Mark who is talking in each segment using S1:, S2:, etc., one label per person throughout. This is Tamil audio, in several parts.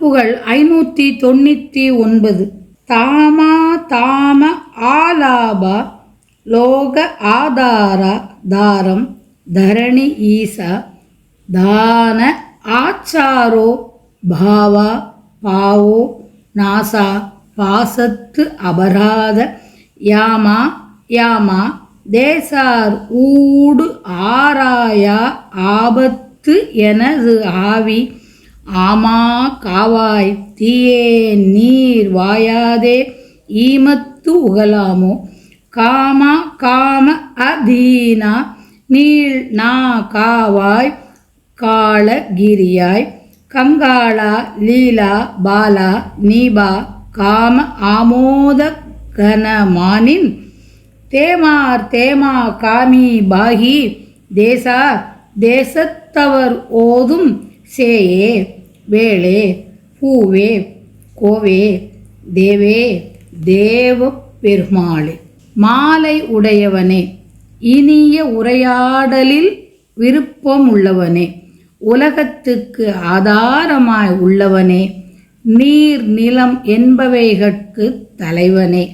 S1: திருப்புகழ் ஐநூற்றி தொண்ணூற்றி ஒன்பது. தாமா தாம ஆலாபா லோக ஆதாரா தாரம் தரணி ஈசா தான ஆச்சாரோ பாவா பாவோ நாசா பாசத்து அபராத யாமா யாமா தேசார் ஊடு ஆராயா ஆபத்து எனது ஆவி ஆமா காவாய் தீயே நீர் வாயாதே ஈமத்து உகலாமோ? காமா காம அதீனா நீள் நா காவாய் காளகிரியாய் கங்காளா லீலா பாலா நீபா காம ஆமோத கனமானின் தேமார் தேமா காமி பாகி தேசா தேசத்தவர் ஓதும் சேயே. வேளே பூவே கோவே தேவே தேவ பெருமாளே. மாலை உடையவனே இனிய உரையாடலில் விருப்பம் உள்ளவனே உலகத்துக்கு ஆதாரமாய் உள்ளவனே நீர் நிலம் என்பவைகட்கு தலைவனே.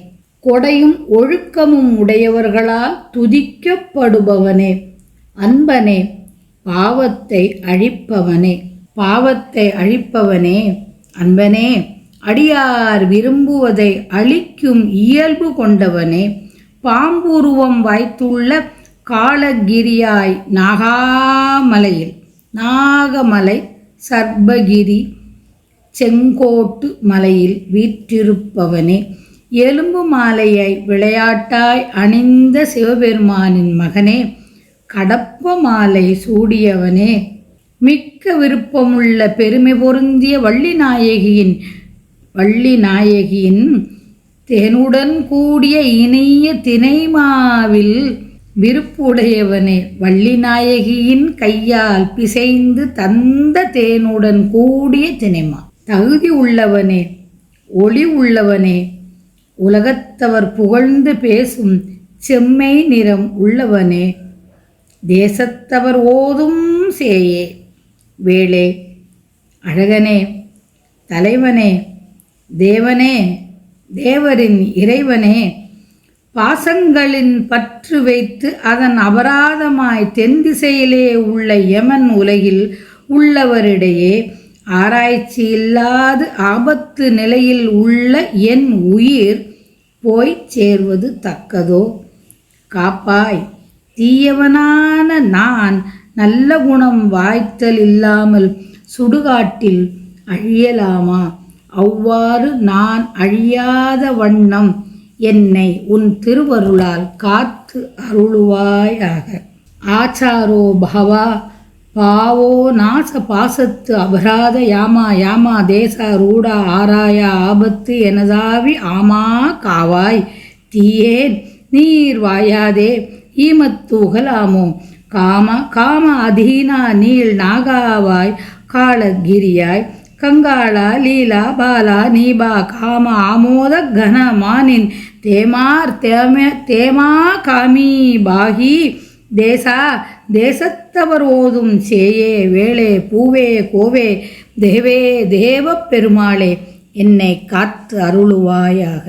S1: கொடையும் ஒழுக்கமும் உடையவர்களால் துதிக்கப்படுபவனே அன்பனே பாவத்தை அழிப்பவனே. பாவத்தை அழிப்பவனே அன்பனே அடியார் விரும்புவதை அழிக்கும் இயல்பு கொண்டவனே பாம்புருவம் வாய்த்துள்ள காலகிரியாய் நாகாமலையில் நாகமலை சர்பகிரி செங்கோட்டு மலையில் வீற்றிருப்பவனே எலும்பு மாலையை விளையாட்டாய் அணிந்த சிவபெருமானின் மகனே கடப்ப மாலை சூடியவனே. மிக்க விருப்பமுள்ள பெருமை பொருந்திய வள்ளி நாயகியின் வள்ளி நாயகியின் தேனுடன் கூடிய இனிய தினைமாவில் விருப்புடையவனே. வள்ளி நாயகியின் கையால் பிசைந்து தந்த தேனுடன் கூடிய தினைமா. தகுதி உள்ளவனே ஒளி உள்ளவனே. உலகத்தவர் புகழ்ந்து பேசும் செம்மை நிறம் உள்ளவனே. தேசத்தவர் ஓதும் சேயே. வேளே. அழகனே தலைவனே தேவனே தேவரின் இறைவனே பாசங்களின் பற்று வைத்து அதன் அபராதமாய் தென் திசையிலே உள்ள யமன் உலகில் உள்ளவரிடையே ஆராய்ச்சி இல்லாது ஆபத்து நிலையில் உள்ள என் உயிர் போய் சேர்வது தக்கதோ? காப்பாய். தீயவனான நான் நல்ல குணம் வாய்த்தல் இல்லாமல் சுடுகாட்டில் அழியலாமா? அவ்வாறு நான் அழியாத வண்ணம் என்னை உன் திருவருளால் காத்து அருளுவாயாக. ஆச்சாரோ பவா பாவோ நாச பாசத்து அபராத யாமா யாமா தேச ரூடா ஆராய ஆபத்து எனதாவி ஆமா காவாய் தீயேன் நீர் வாயாதே ஈமத்து உகலாமோ காம காம அதீனா நீள் நாகாவாய் காலகிரியாய் கங்காளா லீலா பாலா நீபா காம ஆமோத கன மானின் தேமார் தேம தேமா காமி பாகி தேசா தேசத்தவர் ஓதும் சேயே வேளே பூவே கோவே தேவே தேவ பெருமாளே என்னை காத்து அருளுவாயாக.